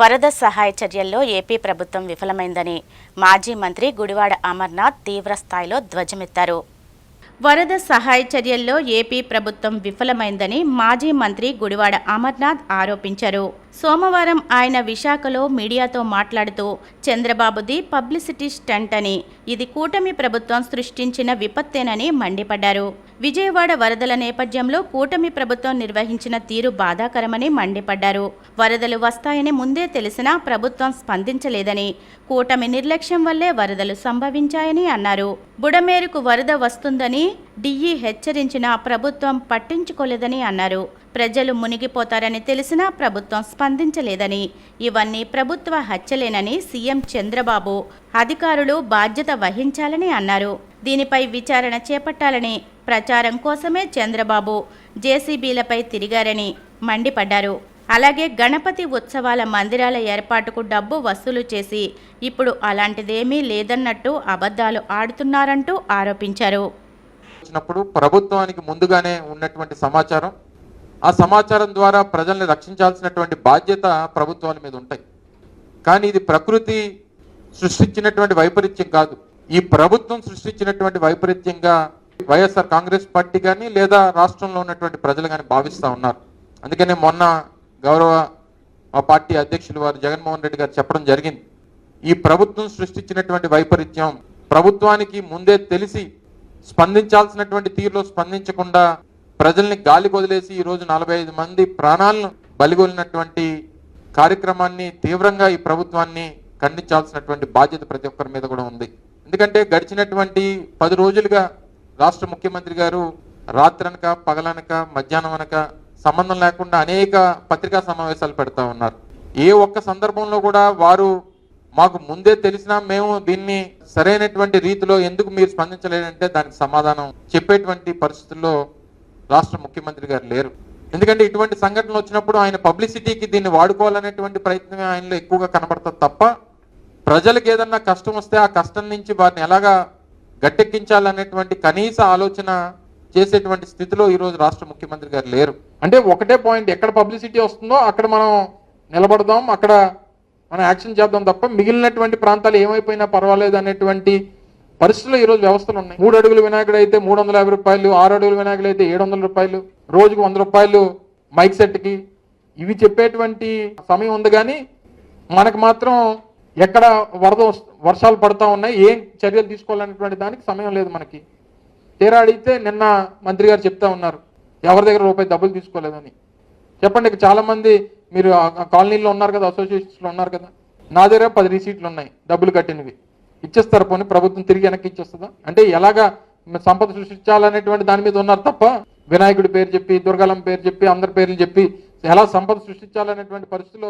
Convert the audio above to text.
వరద సహాయ చర్యల్లో ఏపీ ప్రభుత్వం విఫలమైందని మాజీ మంత్రి గుడివాడ అమర్నాథ్ తీవ్రస్థాయిలో ధ్వజమెత్తారు. వరద సహాయ చర్యల్లో ఏపీ ప్రభుత్వం విఫలమైందని మాజీ మంత్రి గుడివాడ అమర్నాథ్ ఆరోపించారు. సోమవారం ఆయన విశాఖలో మీడియాతో మాట్లాడుతూ చంద్రబాబుది పబ్లిసిటీ స్టంట్ అని ఇది కూటమి ప్రభుత్వం సృష్టించిన విపత్తేనని మండిపడ్డారు. విజయవాడ వరదల నేపథ్యంలో కూటమి ప్రభుత్వం నిర్వహించిన తీరు బాధాకరమని మండిపడ్డారు. వరదలు వస్తాయని ముందే తెలిసినా ప్రభుత్వం స్పందించలేదని కూటమి నిర్లక్ష్యం వల్లే వరదలు సంభవించాయని అన్నారు. బుడమేరుకు వరద వస్తుందని డిఈ హెచ్చరించినా ప్రభుత్వం పట్టించుకోలేదని అన్నారు. ప్రజలు మునిగిపోతారని తెలిసినా ప్రభుత్వం స్పందించలేదని. ఇవన్నీ ప్రభుత్వ హత్యలేనని సీఎం చంద్రబాబు అధికారులు బాధ్యత వహించాలని అన్నారు. దీనిపై విచారణ చేపట్టాలని ప్రచారం కోసమే చంద్రబాబు జేసీబీలపై తిరిగారని మండిపడ్డారు. అలాగే గణపతి ఉత్సవాల మందిరాల ఏర్పాటుకు డబ్బు వసూలు చేసి ఇప్పుడు అలాంటిదేమీ లేదన్నట్టు అబద్ధాలు ఆడుతున్నారంటూ ఆరోపించారు. వచ్చినప్పుడు ప్రభుత్వానికి ముందుగానే ఉన్నటువంటి సమాచారం. ఆ సమాచారం ద్వారా ప్రజల్ని రక్షించాల్సినటువంటి బాధ్యత ప్రభుత్వాల మీద ఉంటాయి. కానీ ఇది ప్రకృతి సృష్టించినటువంటి వైపరీత్యం కాదు. ఈ ప్రభుత్వం సృష్టించినటువంటి వైపరీత్యంగా వైఎస్ఆర్ కాంగ్రెస్ పార్టీ కానీ లేదా రాష్ట్రంలో ఉన్నటువంటి ప్రజలు కానీ భావిస్తూ ఉన్నారు. అందుకనే మొన్న గౌరవ మా పార్టీ అధ్యక్షులు వారు జగన్మోహన్ రెడ్డి గారు చెప్పడం జరిగింది. ఈ ప్రభుత్వం సృష్టించినటువంటి వైపరీత్యం ప్రభుత్వానికి ముందే తెలిసి స్పందించాల్సినటువంటి తీరులో స్పందించకుండా ప్రజల్ని గాలి వదిలేసి ఈ రోజు నలభై ఐదు మంది ప్రాణాలను బలిగొలినటువంటి కార్యక్రమాన్ని తీవ్రంగా ఈ ప్రభుత్వాన్ని ఖండించాల్సినటువంటి బాధ్యత ప్రతి ఒక్కరి మీద కూడా ఉంది. ఎందుకంటే గడిచినటువంటి పది రోజులుగా రాష్ట్ర ముఖ్యమంత్రి గారు రాత్రనక పగలనక మధ్యాహ్నం అనక సంబంధం లేకుండా అనేక పత్రికా సమావేశాలు పెడతా ఉన్నారు. ఏ ఒక్క సందర్భంలో కూడా వారు మాకు ముందే తెలిసినా మేము దీన్ని సరైనటువంటి రీతిలో ఎందుకు మీరు స్పందించలేదంటే దానికి సమాధానం చెప్పేటువంటి పరిస్థితుల్లో రాష్ట్ర ముఖ్యమంత్రి గారు లేరు. ఎందుకంటే ఇటువంటి సంఘటనలు వచ్చినప్పుడు ఆయన పబ్లిసిటీకి దీన్ని వాడుకోవాలనేటువంటి ప్రయత్నమే ఆయనలో ఎక్కువగా కనబడుతుంది తప్ప ప్రజలకు ఏదన్నా కష్టం వస్తే ఆ కష్టం నుంచి వారిని ఎలాగా గట్టెక్కించాలనేటువంటి కనీస ఆలోచన చేసేటువంటి స్థితిలో ఈరోజు రాష్ట్ర ముఖ్యమంత్రి గారు లేరు. అంటే ఒకటే పాయింట్ ఎక్కడ పబ్లిసిటీ వస్తుందో అక్కడ మనం నిలబడదాం అక్కడ మనం యాక్షన్ చేద్దాం తప్ప మిగిలినటువంటి ప్రాంతాలు ఏమైపోయినా పర్వాలేదు అనేటువంటి పరిస్థితుల్లో ఈరోజు వ్యవస్థలు ఉన్నాయి. మూడు అడుగుల వినాయకుడు అయితే మూడు వందల యాభై రూపాయలు ఆరు అడుగులు వినాయకుడు అయితే ఏడు వందల రూపాయలు రోజుకు వంద రూపాయలు మైక్ సెట్కి. ఇవి చెప్పేటువంటి సమయం ఉంది కానీ మనకు మాత్రం ఎక్కడ వరద వర్షాలు పడతా ఉన్నాయి ఏం చర్యలు తీసుకోవాలనేటువంటి దానికి సమయం లేదు మనకి. తీరా అడిగితే నిన్న మంత్రి గారు చెప్తా ఉన్నారు ఎవరి దగ్గర రూపాయి డబ్బులు తీసుకోలేదని. చెప్పండి ఇక చాలా మంది మీరు కాలనీలో ఉన్నారు కదా అసోసియేషన్స్లో ఉన్నారు కదా నా దగ్గర పది రిసీట్లు ఉన్నాయి డబ్బులు కట్టినవి. ఇచ్చేస్తారు పోనీ ప్రభుత్వం తిరిగి వెనక్కి ఇచ్చేస్తుందా? అంటే ఎలాగా సంపద సృష్టించాలనేటువంటి దాని మీద ఉన్నారు తప్ప వినాయకుడి పేరు చెప్పి దుర్గాలం పేరు చెప్పి అందరి పేర్లు చెప్పి ఎలా సంపద సృష్టించాలనేటువంటి పరిస్థితిలో